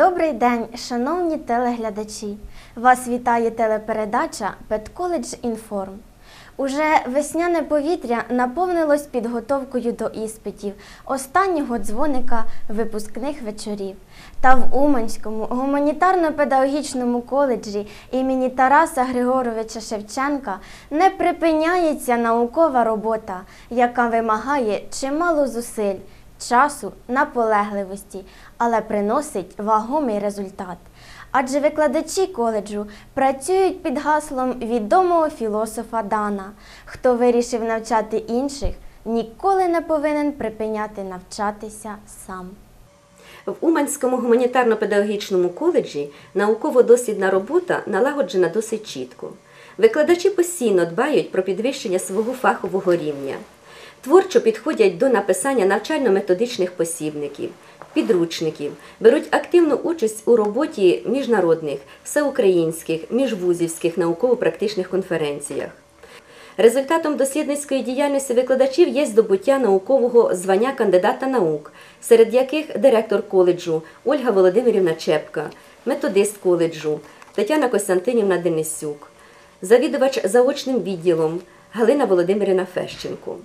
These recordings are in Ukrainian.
Добрий день, шановні телеглядачі! Вас вітає телепередача Педколедж Інформ. Уже весняне повітря наповнилось підготовкою до іспитів, останнього дзвоника випускних вечорів. Та в Уманському гуманітарно-педагогічному коледжі імені Тараса Григоровича Шевченка не припиняється наукова робота, яка вимагає чимало зусиль часу, наполегливості, але приносить вагомий результат. Адже викладачі коледжу працюють під гаслом відомого філософа Дана. Хто вирішив навчати інших, ніколи не повинен припиняти навчатися сам. В Уманському гуманітарно-педагогічному коледжі науково-дослідна робота налагоджена досить чітко. Викладачі постійно дбають про підвищення свого фахового рівня, творчо підходять до написання навчально-методичних посібників, підручників, беруть активну участь у роботі міжнародних, всеукраїнських, міжвузівських науково-практичних конференціях. Результатом дослідницької діяльності викладачів є здобуття наукового звання кандидата наук, серед яких директор коледжу Ольга Володимирівна Чепка, методист коледжу Тетяна Костянтинівна Денисюк, завідувач заочним відділом Галина Володимирівна Фещенко.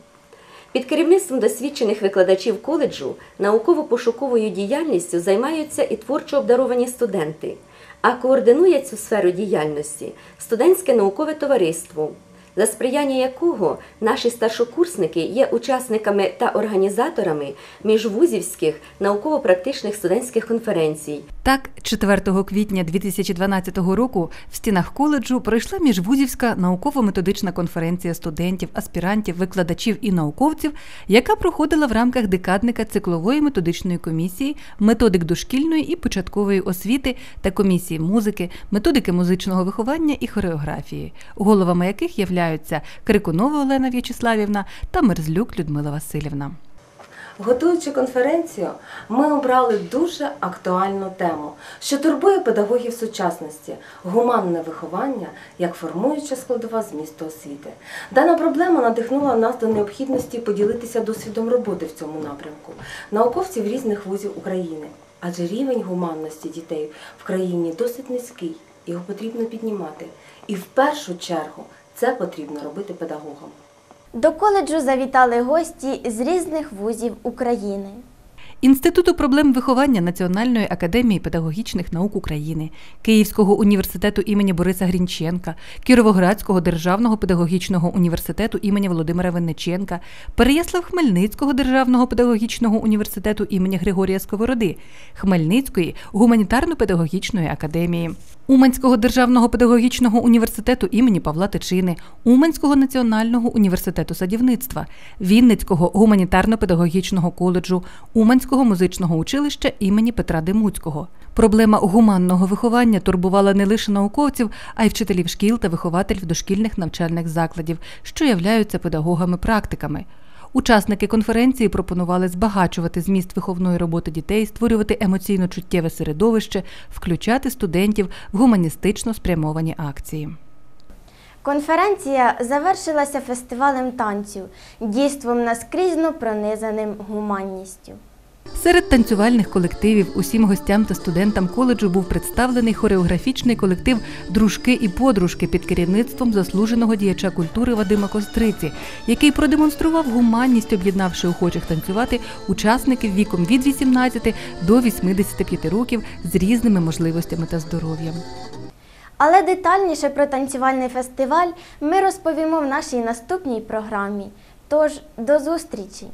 Під керівництвом досвідчених викладачів коледжу науково-пошуковою діяльністю займаються і творчо обдаровані студенти, а координує цю сферу діяльності студентське наукове товариство, за сприяння якого наші старшокурсники є учасниками та організаторами міжвузівських науково-практичних студентських конференцій. Так, 4 квітня 2012 року в стінах коледжу пройшла міжвузівська науково-методична конференція студентів, аспірантів, викладачів і науковців, яка проходила в рамках декадника циклової методичної комісії, методик дошкільної і початкової освіти та комісії музики, методики музичного виховання і хореографії, головами яких являються Крикунова Олена В'ячеславівна та Мерзлюк Людмила Васильівна. Готуючи конференцію, ми обрали дуже актуальну тему, що турбує педагогів сучасності гуманне виховання як формуюча складова змісту освіти. Дана проблема надихнула нас до необхідності поділитися досвідом роботи в цьому напрямку науковців різних вузів України, адже рівень гуманності дітей в країні досить низький, його потрібно піднімати. І в першу чергу це потрібно робити педагогам. До коледжу завітали гості з різних вузів України. Інституту проблем виховання Національної академії педагогічних наук України, Київського університету імені Бориса Грінченка, Кіровоградського державного педагогічного університету імені Володимира Винниченка, Переяслав-Хмельницького державного педагогічного університету імені Григорія Сковороди, Хмельницької гуманітарно-педагогічної академії. Уманського державного педагогічного університету імені Павла Тичини, Уманського національного університету садівництва, Вінницького гуманітарно-педагогічного коледжу, Уманського музичного училища імені Петра Демуцького. Проблема гуманного виховання турбувала не лише науковців, а й вчителів шкіл та вихователів дошкільних навчальних закладів, що являються педагогами-практиками. Учасники конференції пропонували збагачувати зміст виховної роботи дітей, створювати емоційно чуттєве середовище, включати студентів в гуманістично спрямовані акції. Конференція завершилася фестивалем танців, дійством наскрізно пронизаним гуманністю. Серед танцювальних колективів усім гостям та студентам коледжу був представлений хореографічний колектив Дружки і подружки під керівництвом заслуженого діяча культури Вадима Костриці, який продемонстрував гуманність, об'єднавши охочих танцювати учасників віком від 18 до 85 років з різними можливостями та здоров'ям. Але детальніше про танцювальний фестиваль ми розповімо в нашій наступній програмі. Тож до зустрічі!